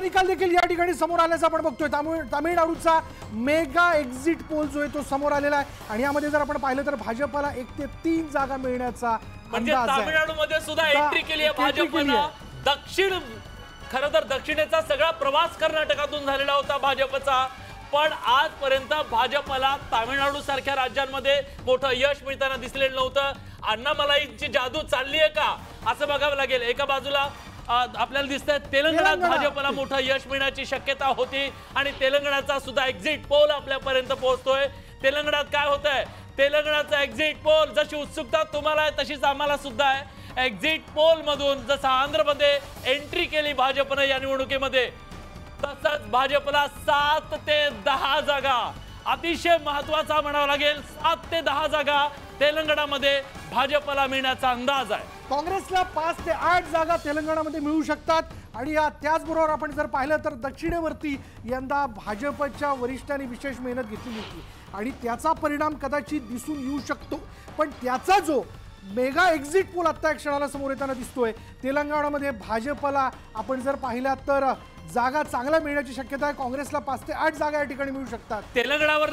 निकाल देखील या ठिकाणी समोर आल्याचं आपण बघतोय. तामिळ तामिळनाडूचा मेगा एक्झिट पोल जो आहे तो समोर आलेला आहे. आणि यामध्ये जर आपण पाहिलं तर भाजपला एक ते तीन जागा मिळण्याचा म्हणजे तामिळनाडूमध्ये सुद्धा एंट्री केली आहे भाजपनं. दक्षिण खर तर दक्षिणेचा सगळा प्रवास कर्नाटकातून झालेला होता भाजपचा. पण आजपर्यंत भाजपला तामिळनाडू सारख्या राज्यांमध्ये मोठं यश मिळताना दिसलेलं नव्हतं. अण्णामलाईची जादू चालली आहे का? असं बघावं लागेल. एका बाजूला आपल्याला दिसतंय तेलंगणात तेलंगणा. भाजपला मोठं यश मिळण्याची शक्यता होती आणि तेलंगणाचा सुद्धा एक्झिट पोल आपल्यापर्यंत पोहोचतोय. तेलंगणात काय होत आहे तेलंगणाचा एक्झिट पोल जशी उत्सुकता तुम्हाला आहे तशीच आम्हाला सुद्धा आहे. एक्झिट पोल मधून जसं आंध्रमध्ये एंट्री केली भाजपनं या निवडणुकीमध्ये तसंच भाजपला सात ते दहा जागा. अतिशय महत्त्वाचा म्हणावा लागेल सात ते दहा जागा तेलंगणामध्ये भाजपला मिळण्याचा अंदाज आहे. काँग्रेसला पाच ते आठ जागा तेलंगणामध्ये मिळू शकतात. आणि या त्याचबरोबर आपण जर पाहिलं तर दक्षिणेवरती यंदा भाजपच्या वरिष्ठांनी विशेष मेहनत घेतलेली होती. आणि त्याचा परिणाम कदाचित दिसून येऊ शकतो. पण त्याचा जो मेगा एक्झिट पोल आत्ता या क्षणाला समोर येताना दिसतोय तेलंगणामध्ये भाजपला आपण जर पाहिल्या तर जागा चांगल्या मिळण्याची शक्यता आहे. काँग्रेसला पाच ते आठ जागा या ठिकाणी मिळू शकतात. तेलंगणावर